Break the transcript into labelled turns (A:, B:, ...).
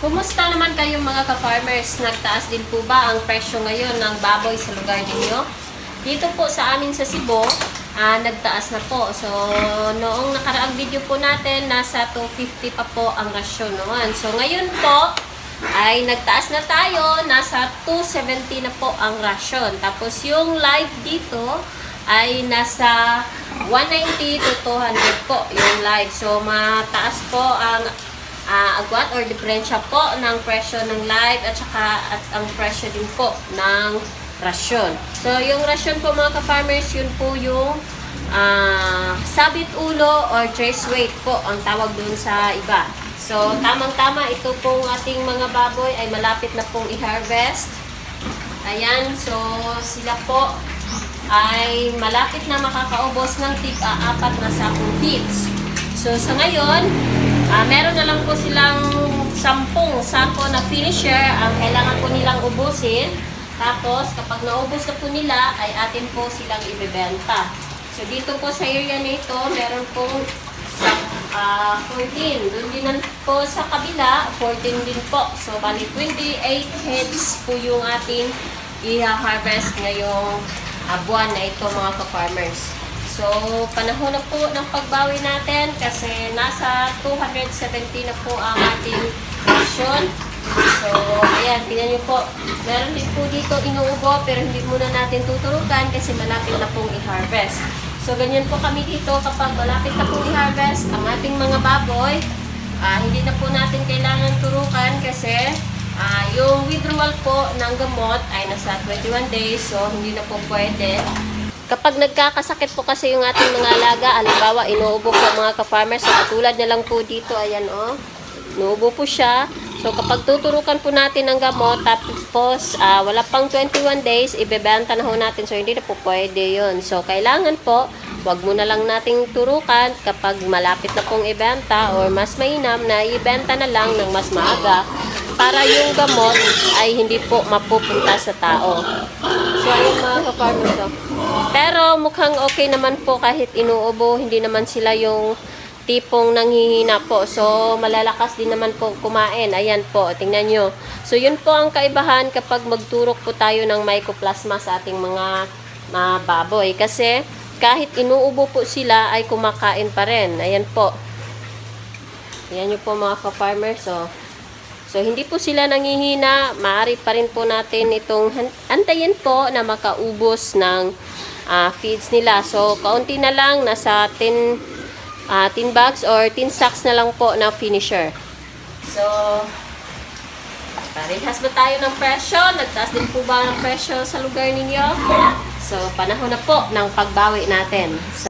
A: Kumusta naman kayong mga ka-farmers? Nagtaas din po ba ang presyo ngayon ng baboy sa lugar ninyo? Dito po sa amin sa Cebu, ah, nagtaas na po. So, noong nakaraang video po natin, nasa 250 pa po ang rasyon noon. So, ngayon po, ay nagtaas na tayo, nasa 270 na po ang rasyon. Tapos yung live dito ay nasa 190 to 200 po yung live. So mataas po ang ah, agwat or diferensya po ng presyo ng live at saka at ang presyo din po ng rasyon. So yung rasyon po mga ka-farmers, yun po yung ah, sabit ulo or trace weight po ang tawag dun sa iba. So, tamang-tama, ito pong ating mga baboy ay malapit na pong i-harvest. Ayan, so sila po ay malapit na makakaubos ng tig apat na sakong feeds. So, sa ngayon, ah, meron na lang po silang sampung sako na finisher ang kailangan po nilang ubusin. Tapos, kapag naubos na po nila, ay atin po silang ibebenta. So, dito po sa area na ito, meron pong sa ah 14. Doon din po sa kabila, 14 din po. So, bali 28 heads po yung ating i-harvest ngayong ah, buwan na ito mga ka-farmers. So, panahon na po ng pagbawi natin kasi nasa 270 na po ang ating rasyon. So, ayan, tingnan nyo po. Meron din po dito inuubo pero hindi muna natin tuturukan kasi malapit na pong i-harvest. So, ganyan po kami dito kapag malapit na pong i-harvest ang ating mga baboy. ah, hindi na po natin kailangan turukan kasi ah, yung withdrawal po ng gamot ay nasa 21 days so hindi na po pwede. Kapag nagkakasakit po kasi yung ating mga alaga, alimbawa inuubo po mga ka-farmers, so katulad na lang po dito, ayan o, oh, inuubo po siya. So kapag tuturukan po natin ng gamot, tapos ah, wala pang 21 days, ibebenta na ho natin. So hindi na po pwede yun. So kailangan po, wag mo na lang nating turukan kapag malapit na pong ibenta or mas mainam na ibenta na lang ng mas maaga para yung gamot ay hindi po mapupunta sa tao. So ayun mga ka-farmers oh. Pero mukhang okay naman po kahit inuubo, hindi naman sila yung tipong nanghihina po. So, malalakas din naman po kumain. Ayan po, tingnan nyo. So, yun po ang kaibahan kapag magturok po tayo ng mycoplasma sa ating mga mga baboy. Kasi, kahit inuubo po sila, ay kumakain pa rin. Ayan po. Ayan nyo po mga ka-farmers. So, so, hindi po sila nangihina. Maaari pa rin po natin itong antayin po na makaubos ng ah, feeds nila. So, kaunti na lang. Nasa 10 ah 10 bags or 10 sacks na lang po na finisher. So, parehas ba tayo ng presyo? Nagtaas din po ba ng presyo sa lugar ninyo? So, panahon na po ng pagbawi natin.